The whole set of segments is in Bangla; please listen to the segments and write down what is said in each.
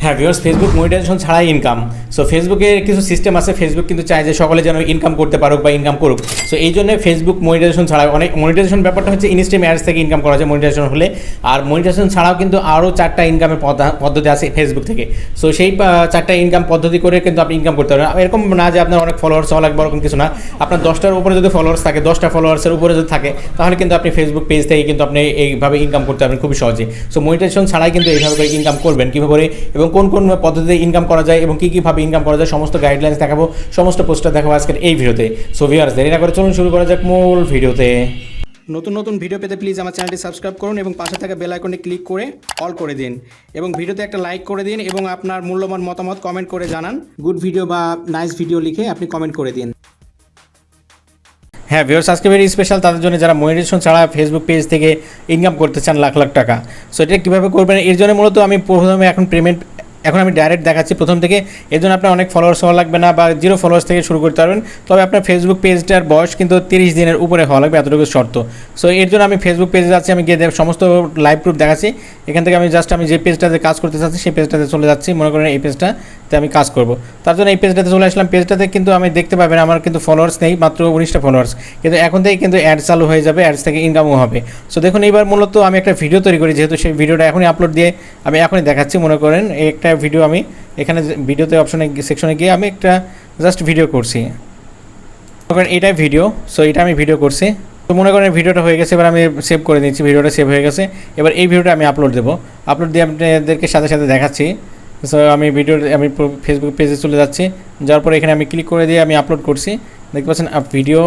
হ্যাঁ ভিউয়ার্স ফেসবুক মনিটাইজেশন ছাড়াই ইনকাম সো ফেসবুকের কিছু সিস্টেম আছে ফেসবুক কিন্তু চায় যে সকলে যেন ইনকাম করতে পারুক বা ইনকাম করুক। সো এই জন্য ফেসবুক মনিটাইজেশন ছাড়া অনেক মনিটাইজেশন ব্যাপারটা হচ্ছে ইনস্ট্রিম অ্যাডস থেকে ইনকাম করা যায় মনিটাইজেশন হলে। আর মনিটাইজেশন ছাড়াও কিন্তু আরও চারটা ইনকামের পদ্ধা- পদ্ধতি আছে ফেসবুক থেকে। সো সেই চারটা ইনকাম পদ্ধতি করে কিন্তু আপনি ইনকাম করতে পারবেন এরকম না যে আপনার অনেক ফলোয়ার্স হওয়া লাগবে ওরকম কিছু না। আপনার দশটার উপরে যদি ফলোয়ার্স থাকে, দশটা ফলোয়ার্সের উপরে যদি থাকে, তাহলে কিন্তু আপনি ফেসবুক পেজ থেকে কিন্তু আপনি এইভাবে ইনকাম করতে পারবেন খুবই সহজে। সো মনিটাইজেশন ছাড়াই কিন্তু এইভাবে করে ইনকাম করবেন কীভাবে করে? এবং কোন কোন পদ্ধতিতে ইনকাম করা যায় এবং কী কীভাবে ইনকাম করা যায় সমস্ত গাইডলাইন্স দেখাবো সমস্ত পোস্টার দেখাবো আজকের এই ভিডিওতে। সো ভিউয়ার্স দেরি না করে চলুন শুরু করা যাক মূল ভিডিওতে। নতুন নতুন ভিডিও পেতে প্লিজ আমার চ্যানেলটি সাবস্ক্রাইব করুন এবং পাশে থাকা বেল আইকনে ক্লিক করে অল করে দিন। এবং ভিডিওতে একটা লাইক করে দিন এবং আপনার মূল্যবান মতামত কমেন্ট করে জানান। গুড ভিডিও বা নাইস ভিডিও লিখে আপনি কমেন্ট করে দিন। হ্যাঁ ভিউয়ার্স আজকে ভেরি স্পেশাল তাদের জন্য যারা মনিটাইজেশন ছাড়া ফেসবুক পেজ থেকে ইনকাম করতে চান লাখ লাখ টাকা। সো এটা কীভাবে করবেন? এর জন্য মূলত আমি প্রথমে এখন পেমেন্ট এখন আমি ডাইরেক্ট দেখাচ্ছি। প্রথম থেকে এর জন্য আপনার অনেক ফলোয়ার্স হওয়া লাগবে না বা জিরো ফলোয়ার্স থেকে শুরু করতে পারবেন। তবে আপনার ফেসবুক পেজটার বয়স কিন্তু তিরিশ দিনের উপরে হওয়া লাগবে, এতটুকু শর্ত। সো এর জন্য আমি ফেসবুক পেজে যাচ্ছি, আমি গিয়ে সমস্ত লাইভ প্রুফ দেখাচ্ছি। এখান থেকে আমি জাস্ট আমি যে পেজটাতে কাজ করতে চাচ্ছি, সেই পেজটাতে চলে যাচ্ছি। মনে করেন এই পেজটাতে আমি কাজ করব। তার জন্য এই পেজটাতে চলে আসলাম। পেজটাতে কিন্তু আমি দেখতে পাবেন আমার কিন্তু ফলোয়ার্স নেই, মাত্র উনিশটা ফলোয়ার্স কিন্তু এখন থেকে কিন্তু অ্যাড চালু হয়ে যাবে অ্যাডস থেকে ইনকামও হবে। সো দেখুন, এইবার মূলত আমি একটা ভিডিও তৈরি করি, যেহেতু সেই ভিডিওটা এখনই আপলোড দিয়ে আমি এখনই দেখাচ্ছি। মনে করেন, একটা ভিডিও আমি এখানে ভিডিওতে অপশনে সেকশনে গিয়ে আমি একটা জাস্ট ভিডিও করছি। করেন, এটাই ভিডিও সো এটা আমি ভিডিও করছি। তো মনে করেন ভিডিওটা হয়ে গেছে, এবার আমি সেভ করে দিচ্ছি ভিডিওটা সেভ হয়ে গেছে। এবার এই ভিডিওটা আমি আপলোড দেবো। আপলোড দিয়ে আপনাদেরকে সাথে সাথে দেখাচ্ছি। আমি ভিডিও আমি ফেসবুক পেজে চলে যাচ্ছি। যাওয়ার পরে এখানে আমি ক্লিক করে দিয়ে আমি আপলোড করছি। দেখতে পাচ্ছেন ভিডিও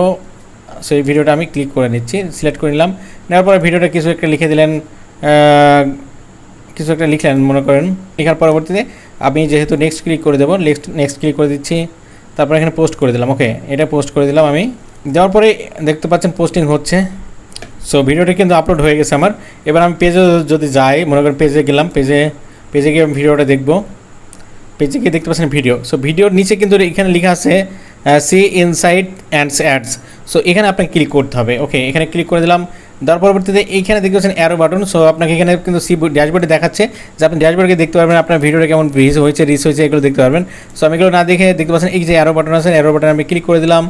সো এই ভিডিওটা আমি ক্লিক করে নিচ্ছি সিলেক্ট করে নিলাম। নেওয়ার পরে ভিডিওটা কিছু একটা লিখে দিলেন কিছু একটা লিখলেন, মনে করেন। লেখার পরবর্তীতে আমি যেহেতু নেক্সট ক্লিক করে দেবো নেক্সট নেক্সট ক্লিক করে দিচ্ছি। তারপর এখানে পোস্ট করে দিলাম ওকে এটা পোস্ট করে দিলাম আমি। দেওয়ার পরে দেখতে পাচ্ছেন পোস্টিং হচ্ছে। সো ভিডিওটা কিন্তু আপলোড হয়ে গেছে আমার। এবার আমি পেজে যদি যাই, মনে করেন পেজে গেলাম পেজে পেজে গিয়ে আমি ভিডিওটা দেখব। পেজে গিয়ে দেখতে পাচ্ছেন ভিডিও। সো ভিডিওর নিচে কিন্তু এখানে লেখা আছে see insight and ads so এখানে আপনাকে ক্লিক করতে হবে। ওকে এখানে ক্লিক করে দিলাম। তার পরবর্তীতে এইখানে দেখতে পাচ্ছেন অ্যারো বাটন সো আপনাকে এখানে কিন্তু সি ড্যাশবোর্ডে দেখাচ্ছে যে আপনি ড্যাশবোর্ডে দেখতে পারবেন, আপনার ভিডিওটা কেমন ভিজ হয়েছে রিস হয়েছে, এগুলো দেখতে পারবেন। সো আমি এগুলো না দেখে দেখতে পাচ্ছেন, এই যে অ্যারো বাটন আছে অ্যারো বাটন আমি ক্লিক করে দিলাম।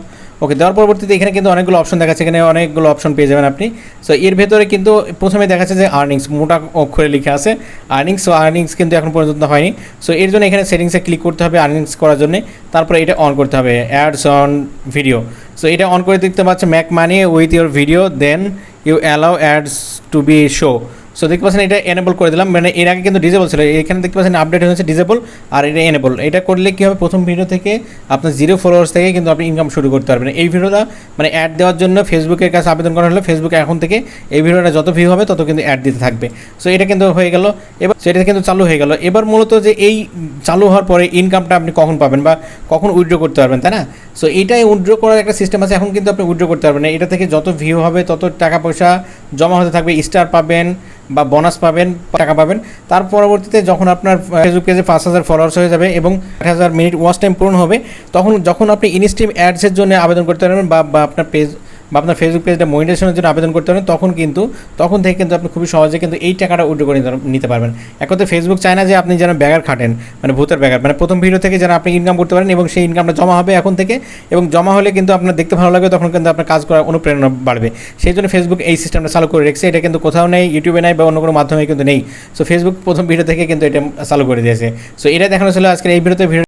ওকে দেওয়ার পরবর্তীতে এখানে কিন্তু অনেকগুলো অপশন দেখাচ্ছে, এখানে অনেকগুলো অপশন পেয়ে যাবেন আপনি। সো এর ভেতরে কিন্তু প্রথমে দেখাচ্ছে যে আর্নিংস মোটা অক্ষরে লেখা আছে আর্নিংস সো আর্নিংস কিন্তু এখন পর্যন্ত হয়নি। সো এর জন্য এখানে সেটিংসে ক্লিক করতে হবে আর্নিংস করার জন্য, তারপরে এটা অন করতে হবে অ্যাডস অন ভিডিও সো এটা অন করে দেখতে পাচ্ছেন make money with your video then you allow ads to be show so দেখতে পাচ্ছেন এটা এনেবল করে দিলাম। মানে এর আগে কিন্তু ডিজেবল ছিল। এখানে দেখতে পাচ্ছেন আপডেট হয়েছে ডিজেবল আর এটা এনেবল এটা করলে কী হবে? প্রথম ভিডিও থেকে আপনার জিরো ফলোয়ার্স থেকে কিন্তু আপনি ইনকাম শুরু করতে পারবেন। এই ভিডিওটা মানে অ্যাড দেওয়ার জন্য ফেসবুকের কাছে আবেদন করা হলে ফেসবুকে এখন থেকে এই ভিডিওটা যত ভিউ হবে, তত কিন্তু অ্যাড দিতে থাকবে। সো এটা কিন্তু হয়ে গেল। এবার সেটা কিন্তু চালু হয়ে গেল। এবার মূলত যে এই চালু হওয়ার পরে ইনকামটা আপনি কখন পাবেন বা কখন উইথড্র করতে পারবেন, তাই না? সো এটাই উইথড্র করার একটা সিস্টেম আছে। এখন কিন্তু আপনি উইথড্র করতে পারবেন এটা থেকে যত ভিউ হবে, তত টাকা পয়সা জমা হতে থাকবে। স্টার পাবেন। বা বোনাস পাবেন, টাকা পাবেন। তার পরবর্তীতে যখন আপনার ফেসবুক পেজে পাঁচ হাজার ফলোয়ার্স হয়ে যাবে এবং আট হাজার মিনিট ওয়াচ টাইম পূরণ হবে, তখন যখন আপনি ইনস্ট্রিম অ্যাডসের জন্য আবেদন করতে পারবেন বা বা আপনার পেজ বা আপনার ফেসবুক পেজটা মনিটাইজেশনের জন্য আবেদন করতে পারেন, তখন কিন্তু, তখন থেকে কিন্তু আপনি খুবই সহজে কিন্তু এই টাকাটা উইড্রো করে নিতে- পারবেন। তো ফেসবুক চায় না যে আপনি যেন ব্যাগার খাটেন মানে ভূতের ব্যাগার মানে প্রথম ভিডিও থেকে যেন আপনি ইনকাম করতে পারেন এবং সেই ইনকামটা জমা হবে এখন থেকে, এবং জমা হলে কিন্তু আপনার দেখতে ভালো লাগবে, তখন কিন্তু আপনার কাজ করার অনুপ্রেরণা বাড়বে। সেই জন্য ফেসবুক এই সিস্টেমটা চালু করে রেখেছে। এটা কিন্তু কোথাও নেই ইউটিউবে নেই বা অন্য কোনো মাধ্যমে কিন্তু নেই। সো ফেসবুক প্রথম ভিডিও থেকে কিন্তু এটা চালু করে দিয়েছে। সো এটা দেখানো ছিল আজকের এই ভিডিওতে ভিডিও